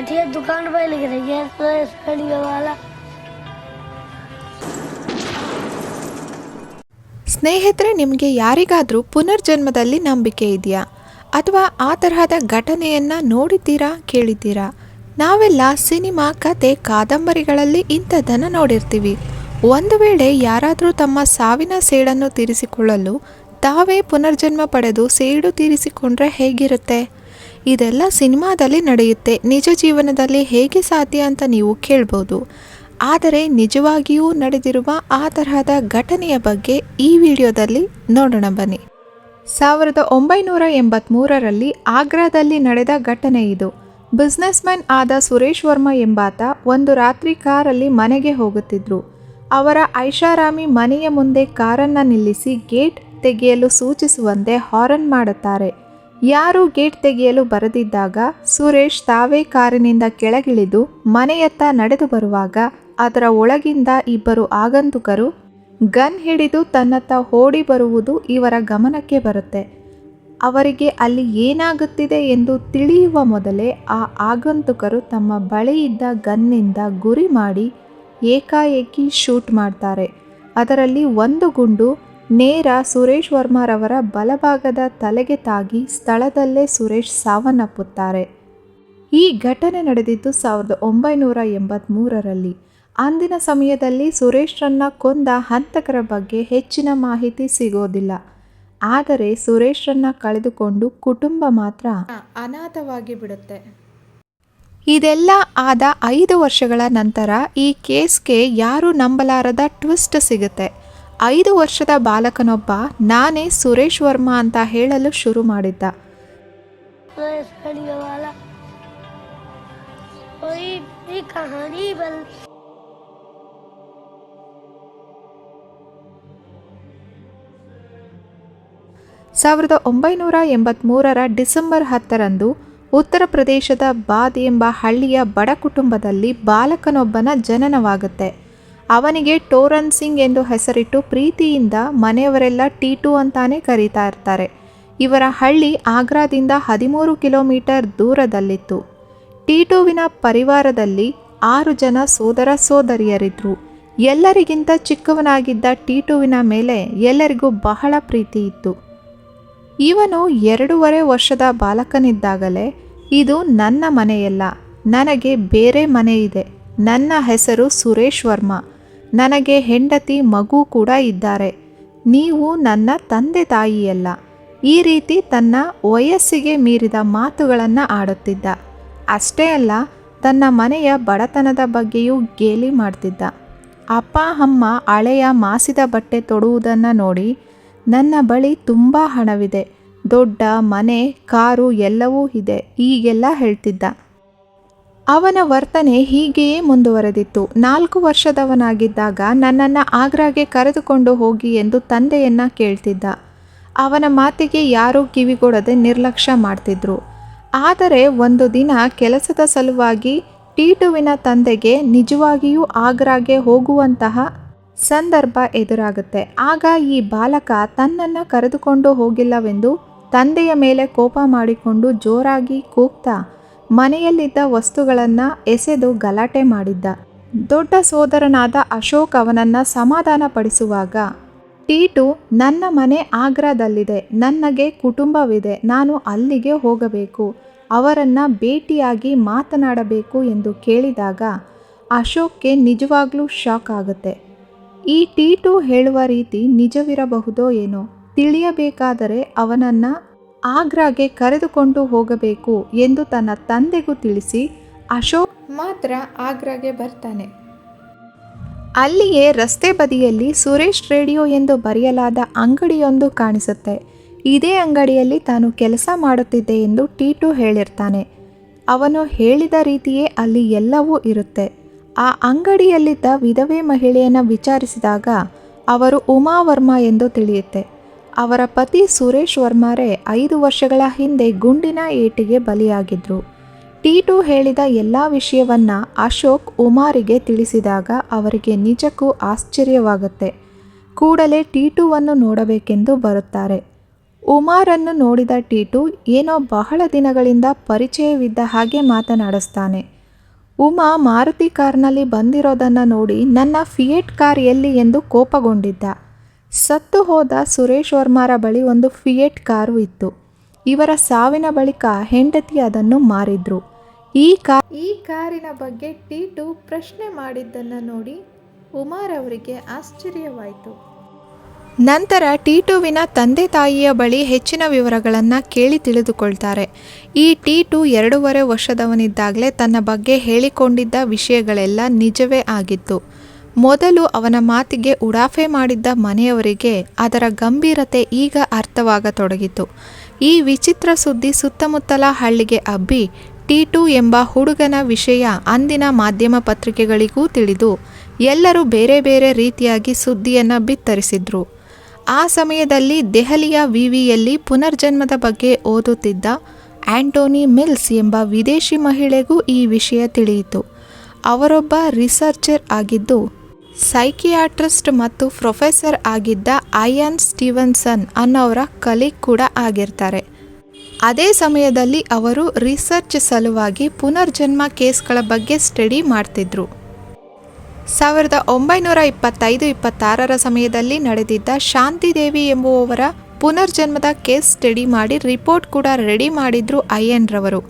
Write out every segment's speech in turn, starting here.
बैठिए दुकान पे लिख रही है प्रेस वीडियो वाला ಸ್ನೇಹಿತರೆ ನಿಮಗೆ ಯಾರಿಗಾದರೂ ಪುನರ್ಜನ್ಮದಲ್ಲಿ ನಂಬಿಕೆ ಇದೆಯಾ ಅಥವಾ ಆ ತರಹದ ಘಟನೆಯನ್ನು ನೋಡಿದ್ದೀರಾ ಕೇಳಿದ್ದೀರಾ ನಾವೆಲ್ಲ ಸಿನಿಮಾ ಕತೆ ಕಾದಂಬರಿಗಳಲ್ಲಿ ಇಂಥದ್ದನ್ನು ನೋಡಿರ್ತೀವಿ ಒಂದು ವೇಳೆ ಯಾರಾದರೂ ತಮ್ಮ ಸಾವಿನ ಸೇಡನ್ನು ತೀರಿಸಿಕೊಳ್ಳಲು ತಾವೇ ಪುನರ್ಜನ್ಮ ಪಡೆದು ಸೇಡು ತೀರಿಸಿಕೊಂಡ್ರೆ ಹೇಗಿರುತ್ತೆ ಇದೆಲ್ಲ ಸಿನಿಮಾದಲ್ಲಿ ನಡೆಯುತ್ತೆ. ನಿಜ ಜೀವನದಲ್ಲಿ ಹೇಗೆ ಸಾಧ್ಯ ಅಂತ ನೀವು ಕೇಳ್ಬೋದು. ಆದರೆ ನಿಜವಾಗಿಯೂ ನಡೆದಿರುವ ಆ ತರಹದ ಘಟನೆಯ ಬಗ್ಗೆ ಈ ವಿಡಿಯೋದಲ್ಲಿ ನೋಡೋಣ ಬನ್ನಿ. ಸಾವಿರದ ಒಂಬೈನೂರ ಎಂಬತ್ತ್ಮೂರರಲ್ಲಿ ಆಗ್ರಾದಲ್ಲಿ ನಡೆದ ಘಟನೆ ಇದು. ಬಿಸ್ನೆಸ್ ಮ್ಯಾನ್ ಆದ ಸುರೇಶ್ ವರ್ಮಾ ಎಂಬಾತ ಒಂದು ರಾತ್ರಿ ಕಾರಲ್ಲಿ ಮನೆಗೆ ಹೋಗುತ್ತಿದ್ರು. ಅವರ ಐಷಾರಾಮಿ ಮನೆಯ ಮುಂದೆ ಕಾರನ್ನು ನಿಲ್ಲಿಸಿ ಗೇಟ್ ತೆಗೆಯಲು ಸೂಚಿಸುವಂತೆ ಹಾರನ್ ಮಾಡುತ್ತಾರೆ. ಯಾರು ಗೇಟ್ ತೆಗೆಯಲು ಬರದಿದ್ದಾಗ ಸುರೇಶ್ ತಾವೇ ಕಾರಿನಿಂದ ಕೆಳಗಿಳಿದು ಮನೆಯತ್ತ ನಡೆದು ಬರುವಾಗ ಅದರ ಒಳಗಿಂದ ಇಬ್ಬರು ಆಗಂತುಕರು ಗನ್ ಹಿಡಿದು ತನ್ನತ್ತ ಓಡಿ ಬರುವುದು ಇವರ ಗಮನಕ್ಕೆ ಬರುತ್ತೆ. ಅವರಿಗೆ ಅಲ್ಲಿ ಏನಾಗುತ್ತಿದೆ ಎಂದು ತಿಳಿಯುವ ಮೊದಲೇ ಆ ಆಗಂತುಕರು ತಮ್ಮ ಬಳಿ ಇದ್ದ ಗನ್ನಿಂದ ಗುರಿ ಮಾಡಿ ಏಕಾಏಕಿ ಶೂಟ್ ಮಾಡ್ತಾರೆ. ಅದರಲ್ಲಿ ಒಂದು ಗುಂಡು ನೇರ ಸುರೇಶ್ ವರ್ಮಾರವರ ಬಲಭಾಗದ ತಲೆಗೆ ತಾಗಿ ಸ್ಥಳದಲ್ಲೇ ಸುರೇಶ್ ಸಾವನ್ನಪ್ಪುತ್ತಾರೆ. ಈ ಘಟನೆ ನಡೆದಿದ್ದು ಸಾವಿರದ ಒಂಬೈನೂರ ಎಂಬತ್ತ್ಮೂರರಲ್ಲಿ ಅಂದಿನ ಸಮಯದಲ್ಲಿ ಸುರೇಶ್ರನ್ನ ಕೊಂದ ಹಂತಕರ ಬಗ್ಗೆ ಹೆಚ್ಚಿನ ಮಾಹಿತಿ ಸಿಗೋದಿಲ್ಲ. ಆದರೆ ಸುರೇಶ್ರನ್ನ ಕಳೆದುಕೊಂಡು ಕುಟುಂಬ ಮಾತ್ರ ಅನಾಥವಾಗಿ ಬಿಡುತ್ತೆ. ಇದೆಲ್ಲ ಆದ ಐದು ವರ್ಷಗಳ ನಂತರ ಈ ಕೇಸ್ಗೆ ಯಾರೂ ನಂಬಲಾರದ ಟ್ವಿಸ್ಟ್ ಸಿಗುತ್ತೆ. ಐದು ವರ್ಷದ ಬಾಲಕನೊಬ್ಬ ನಾನೇ ಸುರೇಶ್ ವರ್ಮಾ ಅಂತ ಹೇಳಲು ಶುರು ಮಾಡಿದ್ದ. ಸಾವಿರದ ಒಂಬೈನೂರ ಎಂಬತ್ತ್ಮೂರರ ಡಿಸೆಂಬರ್ ಹತ್ತರಂದು ಉತ್ತರ ಪ್ರದೇಶದ ಬಾದ್ ಎಂಬ ಹಳ್ಳಿಯ ಬಡ ಕುಟುಂಬದಲ್ಲಿ ಬಾಲಕನೊಬ್ಬನ ಜನನವಾಗುತ್ತೆ. ಅವನಿಗೆ ಟೋರನ್ ಸಿಂಗ್ ಎಂದು ಹೆಸರಿಟ್ಟು ಪ್ರೀತಿಯಿಂದ ಮನೆಯವರೆಲ್ಲ ಟೀಟು ಅಂತಾನೆ ಕರೀತಾ ಇರ್ತಾರೆ. ಇವರ ಹಳ್ಳಿ ಆಗ್ರಾದಿಂದ ಹದಿಮೂರು ಕಿಲೋಮೀಟರ್ ದೂರದಲ್ಲಿತ್ತು. ಟೀಟುವಿನ ಪರಿವಾರದಲ್ಲಿ ಆರು ಜನ ಸೋದರ ಸೋದರಿಯರಿದ್ದರು ಎಲ್ಲರಿಗಿಂತ ಚಿಕ್ಕವನಾಗಿದ್ದ ಟೀಟುವಿನ ಮೇಲೆ ಎಲ್ಲರಿಗೂ ಬಹಳ ಪ್ರೀತಿ ಇತ್ತು. ಇವನು ಎರಡೂವರೆ ವರ್ಷದ ಬಾಲಕನಿದ್ದಾಗಲೇ ಇದು ನನ್ನ ಮನೆಯಲ್ಲ, ನನಗೆ ಬೇರೆ ಮನೆ ಇದೆ ನನ್ನ ಹೆಸರು ಸುರೇಶ್ ವರ್ಮಾ. ನನಗೆ ಹೆಂಡತಿ, ಮಗು ಕೂಡ ಇದ್ದಾರೆ. ನೀವು ನನ್ನ ತಂದೆ ತಾಯಿಯಲ್ಲ. ಈ ರೀತಿ ತನ್ನ ವಯಸ್ಸಿಗೆ ಮೀರಿದ ಮಾತುಗಳನ್ನು ಆಡುತ್ತಿದ್ದ. ಅಷ್ಟೇ ಅಲ್ಲ, ತನ್ನ ಮನೆಯ ಬಡತನದ ಬಗ್ಗೆಯೂ ಗೇಲಿ ಮಾಡ್ತಿದ್ದ. ಅಪ್ಪ, ಅಮ್ಮ ಹಳೆಯ ಮಾಸಿದ ಬಟ್ಟೆ ತೊಡುವುದನ್ನು ನೋಡಿ ನನ್ನ ಬಳಿ ತುಂಬ ಹಣವಿದೆ. ದೊಡ್ಡ ಮನೆ, ಕಾರು ಎಲ್ಲವೂ ಇದೆ, ಹೀಗೆಲ್ಲ ಹೇಳ್ತಿದ್ದ. ಅವನ ವರ್ತನೆ ಹೀಗೆಯೇ ಮುಂದುವರೆದಿತ್ತು. ನಾಲ್ಕು ವರ್ಷದವನಾಗಿದ್ದಾಗ ನನ್ನನ್ನು ಆಗ್ರಾಗೆ ಕರೆದುಕೊಂಡು ಹೋಗಿ ಎಂದು ತಂದೆಯನ್ನ ಕೇಳ್ತಿದ್ದ. ಅವನ ಮಾತಿಗೆ ಯಾರೂ ಕಿವಿಗೊಡದೆ ನಿರ್ಲಕ್ಷ್ಯ ಮಾಡ್ತಿದ್ರು. ಆದರೆ ಒಂದು ದಿನ ಕೆಲಸದ ಸಲುವಾಗಿ ಟೀಟುವಿನ ತಂದೆಗೆ ನಿಜವಾಗಿಯೂ ಆಗ್ರಾಗೆ ಹೋಗುವಂತಹ ಸಂದರ್ಭ ಎದುರಾಗುತ್ತೆ. ಆಗ ಈ ಬಾಲಕ ತನ್ನನ್ನು ಕರೆದುಕೊಂಡು ಹೋಗಿಲ್ಲವೆಂದು ತಂದೆಯ ಮೇಲೆ ಕೋಪ ಮಾಡಿಕೊಂಡು ಜೋರಾಗಿ ಕೂಗ್ತಾ ಮನೆಯಲ್ಲಿದ್ದ ವಸ್ತುಗಳನ್ನು ಎಸೆದು ಗಲಾಟೆ ಮಾಡಿದ್ದ. ದೊಡ್ಡ ಸೋದರನಾದ ಅಶೋಕ್ ಅವನನ್ನು ಸಮಾಧಾನಪಡಿಸುವಾಗ, ಟೀಟು, ನನ್ನ ಮನೆ ಆಗ್ರಾದಲ್ಲಿದೆ ನನಗೆ ಕುಟುಂಬವಿದೆ. ನಾನು ಅಲ್ಲಿಗೆ ಹೋಗಬೇಕು. ಅವರನ್ನು ಭೇಟಿಯಾಗಿ ಮಾತನಾಡಬೇಕು ಎಂದು ಕೇಳಿದಾಗ, ಅಶೋಕ್ಗೆ ನಿಜವಾಗ್ಲೂ ಶಾಕ್ ಆಗುತ್ತೆ. ಈ ಟೀಟು ಹೇಳುವ ರೀತಿ ನಿಜವಿರಬಹುದೋ ಏನೋ ತಿಳಿಯಬೇಕಾದರೆ ಅವನನ್ನು ಆಗ್ರಾಗೆ ಕರೆದುಕೊಂಡು ಹೋಗಬೇಕು ಎಂದು ತನ್ನ ತಂದೆಗೂ ತಿಳಿಸಿ ಅಶೋಕ್ ಮಾತ್ರ ಆಗ್ರಾಗೆ ಬರ್ತಾನೆ. ಅಲ್ಲಿಯೇ ರಸ್ತೆ ಬದಿಯಲ್ಲಿ ಸುರೇಶ್ ರೇಡಿಯೋ ಎಂದು ಬರೆಯಲಾದ ಅಂಗಡಿಯೊಂದು ಕಾಣಿಸುತ್ತೆ. ಇದೇ ಅಂಗಡಿಯಲ್ಲಿ ತಾನು ಕೆಲಸ ಮಾಡುತ್ತಿದ್ದೆ ಎಂದು ಟೀಟು ಹೇಳಿರ್ತಾನೆ. ಅವನು ಹೇಳಿದ ರೀತಿಯೇ ಅಲ್ಲಿ ಎಲ್ಲವೂ ಇರುತ್ತೆ. ಆ ಅಂಗಡಿಯಲ್ಲಿದ್ದ ವಿಧವೆ ಮಹಿಳೆಯನ್ನು ವಿಚಾರಿಸಿದಾಗ ಅವರು ಉಮಾ ವರ್ಮಾ ಎಂದು ತಿಳಿಯುತ್ತೆ. ಅವರ ಪತಿ ಸುರೇಶ್ ವರ್ಮಾರೆ ಐದು ವರ್ಷಗಳ ಹಿಂದೆ ಗುಂಡಿನ ಏಟಿಗೆ ಬಲಿಯಾಗಿದ್ರು. ಟೀಟು ಹೇಳಿದ ಎಲ್ಲ ವಿಷಯವನ್ನ ಅಶೋಕ್ ಉಮಾರಿಗೆ ತಿಳಿಸಿದಾಗ ಅವರಿಗೆ ನಿಜಕ್ಕೂ ಆಶ್ಚರ್ಯವಾಗುತ್ತೆ. ಕೂಡಲೇ ಟೀಟುವನ್ನು ನೋಡಬೇಕೆಂದು ಬರುತ್ತಾರೆ. ಉಮಾರನ್ನು ನೋಡಿದ ಟೀಟು ಏನೋ ಬಹಳ ದಿನಗಳಿಂದ ಪರಿಚಯವಿದ್ದ ಹಾಗೆ ಮಾತನಾಡಿಸ್ತಾನೆ. ಉಮಾ ಮಾರುತಿ ಕಾರ್ನಲ್ಲಿ ಬಂದಿರೋದನ್ನು ನೋಡಿ ನನ್ನ ಫಿಯೇಟ್ ಕಾರ್ ಎಲ್ಲಿ ಎಂದು ಕೋಪಗೊಂಡಿದ್ದ. ಸತ್ತು ಹೋದ ಸುರೇಶ್ ವರ್ಮಾರ ಬಳಿ ಒಂದು ಫಿಯೆಟ್ ಕಾರು ಇತ್ತು. ಇವರ ಸಾವಿನ ಬಳಿಕ ಹೆಂಡತಿ ಅದನ್ನು ಮಾರಿದ್ರು. ಈ ಕಾ, ಈ ಕಾರಿನ ಬಗ್ಗೆ ಟೀಟು ಪ್ರಶ್ನೆ ಮಾಡಿದ್ದನ್ನು ನೋಡಿ ಉಮಾರ್ ಅವರಿಗೆ ಆಶ್ಚರ್ಯವಾಯಿತು. ನಂತರ ಟೀಟುವಿನ ತಂದೆ ತಾಯಿಯ ಬಳಿ ಹೆಚ್ಚಿನ ವಿವರಗಳನ್ನು ಕೇಳಿ ತಿಳಿದುಕೊಳ್ತಾರೆ. ಈ ಟೀಟು ಎರಡೂವರೆ ವರ್ಷದವನಿದ್ದಾಗಲೇ ತನ್ನ ಬಗ್ಗೆ ಹೇಳಿಕೊಂಡಿದ್ದ ವಿಷಯಗಳೆಲ್ಲ ನಿಜವೇ ಆಗಿತ್ತು. ಮೊದಲು ಅವನ ಮಾತಿಗೆ ಉಡಾಫೆ ಮಾಡಿದ್ದ ಮನೆಯವರಿಗೆ ಅದರ ಗಂಭೀರತೆ ಈಗ ಅರ್ಥವಾಗತೊಡಗಿತು. ಈ ವಿಚಿತ್ರ ಸುದ್ದಿ ಸುತ್ತಮುತ್ತಲ ಹಳ್ಳಿಗೆ ಅಬ್ಬಿ ಟೀಟು ಎಂಬ ಹುಡುಗನ ವಿಷಯ ಅಂದಿನ ಮಾಧ್ಯಮ ಪತ್ರಿಕೆಗಳಿಗೂ ತಿಳಿದು, ಎಲ್ಲರೂ ಬೇರೆ ಬೇರೆ ರೀತಿಯಾಗಿ ಸುದ್ದಿಯನ್ನು ಬಿತ್ತರಿಸಿದ್ರು. ಆ ಸಮಯದಲ್ಲಿ ದೆಹಲಿಯ ವಿವಿಯಲ್ಲಿ ಪುನರ್ಜನ್ಮದ ಬಗ್ಗೆ ಓದುತ್ತಿದ್ದ ಆಂಟೋನಿ ಮಿಲ್ಸ್ ಎಂಬ ವಿದೇಶಿ ಮಹಿಳೆಗೂ ಈ ವಿಷಯ ತಿಳಿಯಿತು. ಅವರೊಬ್ಬ ರಿಸರ್ಚರ್ ಆಗಿದ್ದು ಸೈಕಿಯಾಟ್ರಿಸ್ಟ್ ಮತ್ತು ಪ್ರೊಫೆಸರ್ ಆಗಿದ್ದ ಐಯನ್ ಸ್ಟೀವನ್ಸನ್ ಅನ್ನೋರ ಕಲೀಗ್ ಕೂಡ ಆಗಿರ್ತಾರೆ. ಅದೇ ಸಮಯದಲ್ಲಿ ಅವರು ರಿಸರ್ಚ್ ಸಲುವಾಗಿ ಪುನರ್ಜನ್ಮ ಕೇಸ್ಗಳ ಬಗ್ಗೆ ಸ್ಟಡಿ ಮಾಡ್ತಿದ್ರು. ಸಾವಿರದ ಒಂಬೈನೂರ ಇಪ್ಪತ್ತೈದು ಇಪ್ಪತ್ತಾರರ ಸಮಯದಲ್ಲಿ ನಡೆದಿದ್ದ ಶಾಂತಿದೇವಿ ಎಂಬುವವರ ಪುನರ್ಜನ್ಮದ ಕೇಸ್ ಸ್ಟಡಿ ಮಾಡಿ ರಿಪೋರ್ಟ್ ಕೂಡ ರೆಡಿ ಮಾಡಿದ್ರು ಅಯ್ಯನ್ರವರು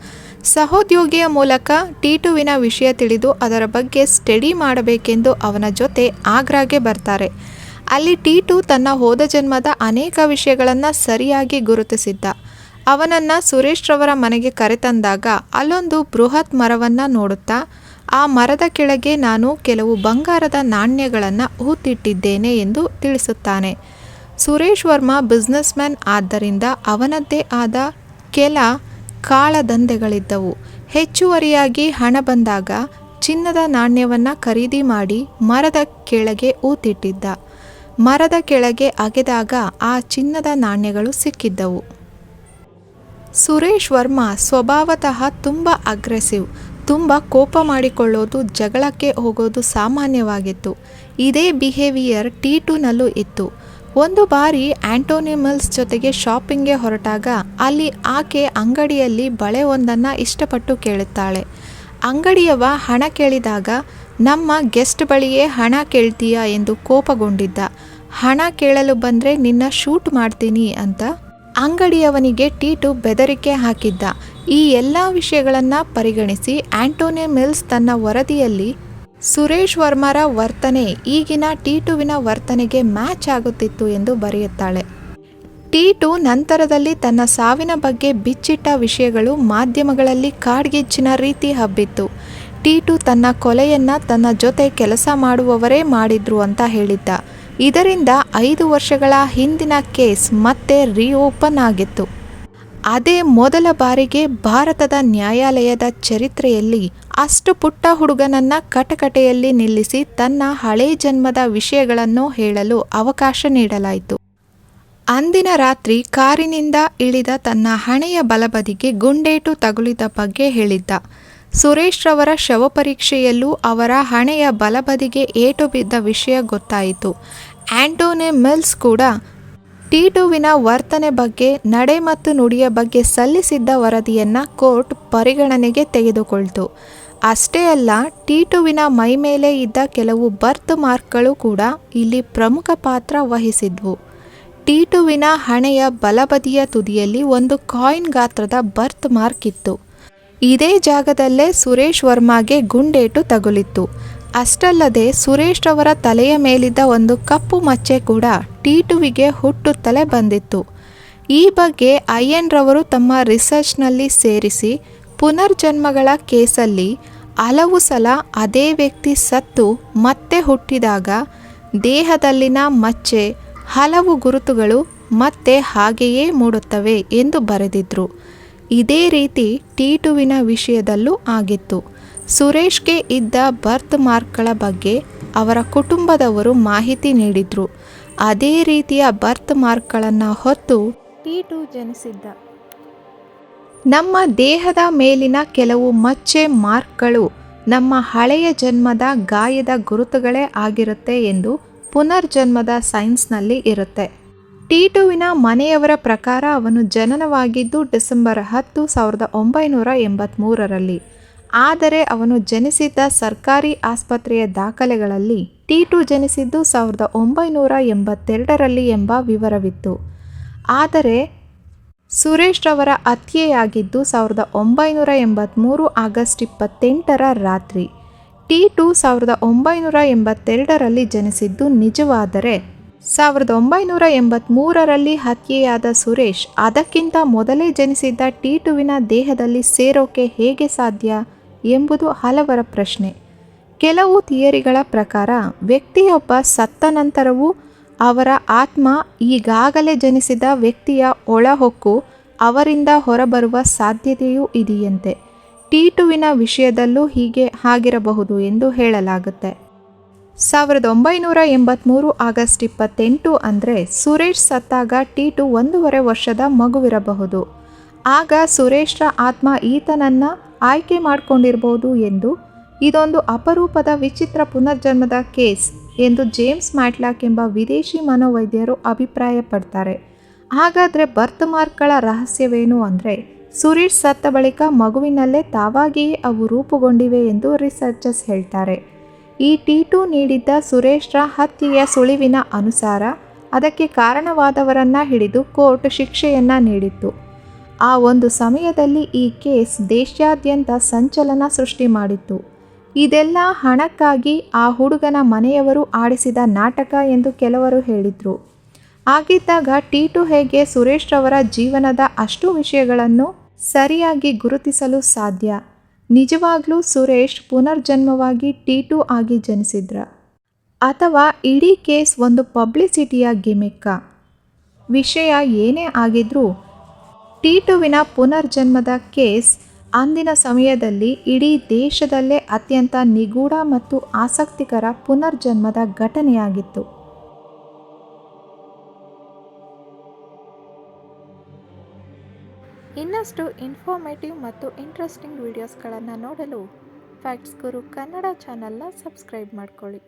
ಸಹೋದ್ಯೋಗಿಯ ಮೂಲಕ ಟೀಟುವಿನ ವಿಷಯ ತಿಳಿದು ಅದರ ಬಗ್ಗೆ ಸ್ಟಡಿ ಮಾಡಬೇಕೆಂದು ಅವನ ಜೊತೆ ಆಗ್ರಾಗೆ ಬರ್ತಾರೆ. ಅಲ್ಲಿ ಟೀಟು ತನ್ನ ಹೋದ ಜನ್ಮದ ಅನೇಕ ವಿಷಯಗಳನ್ನು ಸರಿಯಾಗಿ ಗುರುತಿಸಿದ್ದ. ಅವನನ್ನು ಸುರೇಶ್ರವರ ಮನೆಗೆ ಕರೆತಂದಾಗ ಅಲ್ಲೊಂದು ಬೃಹತ್ ಮರವನ್ನು ನೋಡುತ್ತಾ, ಆ ಮರದ ಕೆಳಗೆ ನಾನು ಕೆಲವು ಬಂಗಾರದ ನಾಣ್ಯಗಳನ್ನು ಹೂತಿಟ್ಟಿದ್ದೇನೆ ಎಂದು ತಿಳಿಸುತ್ತಾನೆ. ಸುರೇಶ್ ವರ್ಮಾ ಬಿಸ್ನೆಸ್ಮ್ಯಾನ್ ಆದ್ದರಿಂದ ಅವನದ್ದೇ ಆದ ಕೆಲ ಕಾಳದಂಧೆಗಳಿದ್ದವು ಹೆಚ್ಚುವರಿಯಾಗಿ ಹಣ ಬಂದಾಗ ಚಿನ್ನದ ನಾಣ್ಯವನ್ನು ಖರೀದಿ ಮಾಡಿ ಮರದ ಕೆಳಗೆ ಊತಿಟ್ಟಿದ್ದ ಮರದ ಕೆಳಗೆ ಅಗೆದಾಗ ಆ ಚಿನ್ನದ ನಾಣ್ಯಗಳು ಸಿಕ್ಕಿದ್ದವು. ಸುರೇಶ್ ವರ್ಮಾ ಸ್ವಭಾವತಃ ತುಂಬ ಅಗ್ರೆಸಿವ್ ತುಂಬ ಕೋಪ ಮಾಡಿಕೊಳ್ಳೋದು, ಜಗಳಕ್ಕೆ ಹೋಗೋದು ಸಾಮಾನ್ಯವಾಗಿತ್ತು. ಇದೇ ಬಿಹೇವಿಯರ್ ಟಿ ಟೂನಲ್ಲೂ ಇತ್ತು. ಒಂದು ಬಾರಿ ಆಂಟೋನಿ ಮಿಲ್ಸ್ ಜೊತೆಗೆ ಶಾಪಿಂಗ್ಗೆ ಹೊರಟಾಗ ಅಲ್ಲಿ ಆಕೆ ಅಂಗಡಿಯಲ್ಲಿ ಬಳೆ ಒಂದನ್ನು ಇಷ್ಟಪಟ್ಟು ಕೇಳುತ್ತಾಳೆ. ಅಂಗಡಿಯವ ಹಣ ಕೇಳಿದಾಗ, ನಮ್ಮ ಗೆಸ್ಟ್ ಬಳಿಯೇ ಹಣ ಕೇಳ್ತೀಯಾ? ಎಂದು ಕೋಪಗೊಂಡಿದ್ದ. ಹಣ ಕೇಳಲು ಬಂದರೆ ನಿನ್ನ ಶೂಟ್ ಮಾಡ್ತೀನಿ ಅಂತ ಅಂಗಡಿಯವನಿಗೆ ಟೀಟು ಬೆದರಿಕೆ ಹಾಕಿದ್ದ. ಈ ಎಲ್ಲ ವಿಷಯಗಳನ್ನು ಪರಿಗಣಿಸಿ ಆಂಟೋನಿ ಮಿಲ್ಸ್ ತನ್ನ ವರದಿಯಲ್ಲಿ ಸುರೇಶ್ ವರ್ಮರ ವರ್ತನೆ ಈಗಿನ ಟೀಟುವಿನ ವರ್ತನೆಗೆ ಮ್ಯಾಚ್ ಆಗುತ್ತಿತ್ತು ಎಂದು ಬರೆಯುತ್ತಾಳೆ. ಟೀಟು ನಂತರದಲ್ಲಿ ತನ್ನ ಸಾವಿನ ಬಗ್ಗೆ ಬಿಚ್ಚಿಟ್ಟ ವಿಷಯಗಳು ಮಾಧ್ಯಮಗಳಲ್ಲಿ ಕಾಡ್ಗಿಚ್ಚಿನ ರೀತಿ ಹಬ್ಬಿತ್ತು. ಟೀಟು ತನ್ನ ಕೊಲೆಯನ್ನ ತನ್ನ ಜೊತೆ ಕೆಲಸ ಮಾಡುವವರೇ ಮಾಡಿದ್ರು ಅಂತ ಹೇಳಿದ್ದ. ಇದರಿಂದ ಐದು ವರ್ಷಗಳ ಹಿಂದಿನ ಕೇಸ್ ಮತ್ತೆ ರೀಓಪನ್ ಆಗಿತ್ತು. ಅದೇ ಮೊದಲ ಬಾರಿಗೆ ಭಾರತದ ನ್ಯಾಯಾಲಯದ ಚರಿತ್ರೆಯಲ್ಲಿ ಅಷ್ಟು ಪುಟ್ಟ ಹುಡುಗನನ್ನ ಕಟಕಟೆಯಲ್ಲಿ ನಿಲ್ಲಿಸಿ ತನ್ನ ಹಳೆ ಜನ್ಮದ ವಿಷಯಗಳನ್ನು ಹೇಳಲು ಅವಕಾಶ ನೀಡಲಾಯಿತು. ಅಂದಿನ ರಾತ್ರಿ ಕಾರಿನಿಂದ ಇಳಿದ ತನ್ನ ಹಣೆಯ ಬಲಬದಿಗೆ ಗುಂಡೇಟು ತಗುಲಿದ ಬಗ್ಗೆ ಹೇಳಿದ್ದ. ಸುರೇಶ್ ರವರ ಶವಪರೀಕ್ಷೆಯಲ್ಲೂ ಅವರ ಹಣೆಯ ಬಲಬದಿಗೆ ಏಟು ಬಿದ್ದ ವಿಷಯ ಗೊತ್ತಾಯಿತು. ಆಂಟೋನಿ ಮಿಲ್ಸ್ ಕೂಡ ಟೀಟುವಿನ ವರ್ತನೆ ಬಗ್ಗೆ, ನಡೆ ಮತ್ತು ನುಡಿಯ ಬಗ್ಗೆ ಸಲ್ಲಿಸಿದ್ದ ವರದಿಯನ್ನು ಕೋರ್ಟ್ ಪರಿಗಣನೆಗೆ ತೆಗೆದುಕೊಳ್ತು. ಅಷ್ಟೇ ಅಲ್ಲ ಟೀಟುವಿನ ಮೈಮೇಲೆ ಇದ್ದ ಕೆಲವು ಬರ್ತ್ ಮಾರ್ಕ್ಗಳು ಕೂಡ ಇಲ್ಲಿ ಪ್ರಮುಖ ಪಾತ್ರ ವಹಿಸಿದ್ವು. ಟೀಟುವಿನ ಹಣೆಯ ಬಲಬದಿಯ ತುದಿಯಲ್ಲಿ ಒಂದು ಕಾಯಿನ್ ಗಾತ್ರದ ಬರ್ತ್ ಮಾರ್ಕ್ ಇತ್ತು. ಇದೇ ಜಾಗದಲ್ಲೇ ಸುರೇಶ್ ವರ್ಮಾಗೆ ಗುಂಡೇಟು ತಗುಲಿತ್ತು. ಅಷ್ಟಲ್ಲದೆ ಸುರೇಶ್ ಅವರ ತಲೆಯ ಮೇಲಿದ್ದ ಒಂದು ಕಪ್ಪು ಮಚ್ಚೆ ಕೂಡ ಟೀಟುವಿಗೆ ಹುಟ್ಟುತ್ತಲೇ ಬಂದಿತ್ತು. ಈ ಬಗ್ಗೆ ಅಯ್ಯನ್ ರವರು ತಮ್ಮ ರಿಸರ್ಚ್ನಲ್ಲಿ ಸೇರಿಸಿ, ಪುನರ್ಜನ್ಮಗಳ ಕೇಸಲ್ಲಿ ಹಲವು ಸಲ ಅದೇ ವ್ಯಕ್ತಿ ಸತ್ತು ಮತ್ತೆ ಹುಟ್ಟಿದಾಗ ದೇಹದಲ್ಲಿನ ಮಚ್ಚೆ ಹಲವು ಗುರುತುಗಳು ಮತ್ತೆ ಹಾಗೆಯೇ ಮೂಡುತ್ತವೆ ಎಂದು ಬರೆದಿದ್ರು. ಇದೇ ರೀತಿ ಟೀಟುವಿನ ವಿಷಯದಲ್ಲೂ ಆಗಿತ್ತು. ಸುರೇಶ್ಗೆ ಇದ್ದ ಬರ್ತ್ ಮಾರ್ಕ್ಗಳ ಬಗ್ಗೆ ಅವರ ಕುಟುಂಬದವರು ಮಾಹಿತಿ ನೀಡಿದ್ರು. ಅದೇ ರೀತಿಯ ಬರ್ತ್ ಮಾರ್ಕ್ಗಳನ್ನು ಹೊತ್ತು ಟೀಟು ಜನಿಸಿದ್ದ. ನಮ್ಮ ದೇಹದ ಮೇಲಿನ ಕೆಲವು ಮಚ್ಚೆ ಮಾರ್ಕ್ಗಳು ನಮ್ಮ ಹಳೆಯ ಜನ್ಮದ ಗಾಯದ ಗುರುತುಗಳೇ ಆಗಿರುತ್ತೆ ಎಂದು ಪುನರ್ಜನ್ಮದ ಸೈನ್ಸ್ನಲ್ಲಿ ಇರುತ್ತೆ. ಟೀಟುವಿನ ಮನೆಯವರ ಪ್ರಕಾರ ಅವನು ಜನನವಾಗಿದ್ದು ಡಿಸೆಂಬರ್ ಹತ್ತು ಸಾವಿರದ ಒಂಬೈನೂರ ಎಂಬತ್ತ್ಮೂರರಲ್ಲಿ ಆದರೆ ಅವನು ಜನಿಸಿದ್ದ ಸರ್ಕಾರಿ ಆಸ್ಪತ್ರೆಯ ದಾಖಲೆಗಳಲ್ಲಿ ಟೀಟು ಜನಿಸಿದ್ದು ಸಾವಿರದ ಒಂಬೈನೂರ ಎಂಬತ್ತೆರಡರಲ್ಲಿ ಎಂಬ ವಿವರವಿತ್ತು. ಆದರೆ ಸುರೇಶ್ ರವರ ಹತ್ಯೆಯಾಗಿದ್ದು ಸಾವಿರದ ಒಂಬೈನೂರ ಎಂಬತ್ತ್ಮೂರು ಆಗಸ್ಟ್ ಇಪ್ಪತ್ತೆಂಟರ ರಾತ್ರಿ. ಟಿ ಟು ಸಾವಿರದ ಒಂಬೈನೂರ ಎಂಬತ್ತೆರಡರಲ್ಲಿ ಜನಿಸಿದ್ದು ನಿಜವಾದರೆ ಸಾವಿರದ ಒಂಬೈನೂರ ಎಂಬತ್ತ್ಮೂರರಲ್ಲಿ ಹತ್ಯೆಯಾದ ಸುರೇಶ್ ಅದಕ್ಕಿಂತ ಮೊದಲೇ ಜನಿಸಿದ್ದ ಟಿ ಟುವಿನ ದೇಹದಲ್ಲಿ ಸೇರೋಕೆ ಹೇಗೆ ಸಾಧ್ಯ ಎಂಬುದು ಹಲವರ ಪ್ರಶ್ನೆ. ಕೆಲವು ಥಿಯರಿಗಳ ಪ್ರಕಾರ ವ್ಯಕ್ತಿಯೊಬ್ಬ ಸತ್ತ ನಂತರವೂ ಅವರ ಆತ್ಮ ಈಗಾಗಲೇ ಜನಿಸಿದ ವ್ಯಕ್ತಿಯ ಒಳಹೊಕ್ಕು ಅವರಿಂದ ಹೊರಬರುವ ಸಾಧ್ಯತೆಯೂ ಇದೆಯಂತೆ. ಟೀಟುವಿನ ವಿಷಯದಲ್ಲೂ ಹೀಗೆ ಆಗಿರಬಹುದು ಎಂದು ಹೇಳಲಾಗುತ್ತೆ. ಸಾವಿರದ ಒಂಬೈನೂರ ಎಂಬತ್ತ್ಮೂರು ಆಗಸ್ಟ್ ಇಪ್ಪತ್ತೆಂಟು ಅಂದರೆ ಸುರೇಶ್ ಸತ್ತಾಗ ಟೀಟು ಒಂದೂವರೆ ವರ್ಷದ ಮಗುವಿರಬಹುದು. ಆಗ ಸುರೇಶ್ರ ಆತ್ಮ ಈತನನ್ನು ಆಯ್ಕೆ ಮಾಡಿಕೊಂಡಿರ್ಬೋದು ಎಂದು ಇದೊಂದು ಅಪರೂಪದ ವಿಚಿತ್ರ ಪುನರ್ಜನ್ಮದ ಕೇಸ್. ಎಂದು ಜೇಮ್ಸ್ ಮ್ಯಾಟ್ಲಾಕ್ ಎಂಬ ವಿದೇಶಿ ಮನೋವೈದ್ಯರು ಅಭಿಪ್ರಾಯಪಡ್ತಾರೆ. ಹಾಗಾದರೆ ಬರ್ತ್ ಮಾರ್ಕ್ಗಳ ರಹಸ್ಯವೇನು ಅಂದರೆ, ಸುರೇಶ್ ಸತ್ತ ಬಳಿಕ ಮಗುವಿನಲ್ಲೇ ತಾವಾಗಿಯೇ ಅವು ರೂಪುಗೊಂಡಿವೆ ಎಂದು ರಿಸರ್ಚರ್ಸ್ ಹೇಳ್ತಾರೆ. ಈ ಟೀಟು ನೀಡಿದ್ದ ಸುರೇಶ್ರ ಹತ್ಯೆಯ ಸುಳಿವಿನ ಅನುಸಾರ ಅದಕ್ಕೆ ಕಾರಣವಾದವರನ್ನು ಹಿಡಿದು ಕೋರ್ಟ್ ಶಿಕ್ಷೆಯನ್ನು ನೀಡಿತ್ತು. ಆ ಒಂದು ಸಮಯದಲ್ಲಿ ಈ ಕೇಸ್ ದೇಶಾದ್ಯಂತ ಸಂಚಲನ ಸೃಷ್ಟಿ ಮಾಡಿತ್ತು. ಇದೆಲ್ಲ ಹಣಕ್ಕಾಗಿ ಆ ಹುಡುಗನ ಮನೆಯವರು ಆಡಿಸಿದ ನಾಟಕ ಎಂದು ಕೆಲವರು ಹೇಳಿದರು. ಆಗಿದ್ದಾಗ ಟೀಟು ಹೇಗೆ ಸುರೇಶ್ರವರ ಜೀವನದ ಅಷ್ಟು ವಿಷಯಗಳನ್ನು ಸರಿಯಾಗಿ ಗುರುತಿಸಲು ಸಾಧ್ಯ. ನಿಜವಾಗ್ಲೂ ಸುರೇಶ್ ಪುನರ್ಜನ್ಮವಾಗಿ ಟೀಟು ಆಗಿ ಜನಿಸಿದ್ರ. ಅಥವಾ ಇಡೀ ಕೇಸ್ ಒಂದು ಪಬ್ಲಿಸಿಟಿಯ ಗಿಮಿಕ್ಕ. ವಿಷಯ ಏನೇ ಆಗಿದ್ರೂ ಟೀಟುವಿನ ಪುನರ್ಜನ್ಮದ ಕೇಸ್ ಅಂದಿನ ಸಮಯದಲ್ಲಿ ಇಡೀ ದೇಶದಲ್ಲೇ ಅತ್ಯಂತ ನಿಗೂಢ ಮತ್ತು ಆಸಕ್ತಿಕರ ಪುನರ್ಜನ್ಮದ ಘಟನೆಯಾಗಿತ್ತು. ಇನ್ನಷ್ಟು ಇನ್ಫಾರ್ಮೇಟಿವ್ ಮತ್ತು ಇಂಟ್ರೆಸ್ಟಿಂಗ್ ವಿಡಿಯೋಸ್ಗಳನ್ನು ನೋಡಲು ಫ್ಯಾಕ್ಟ್ಸ್ ಗುರು ಕನ್ನಡ ಚಾನಲ್ನ ಸಬ್ಸ್ಕ್ರೈಬ್ ಮಾಡ್ಕೊಳ್ಳಿ.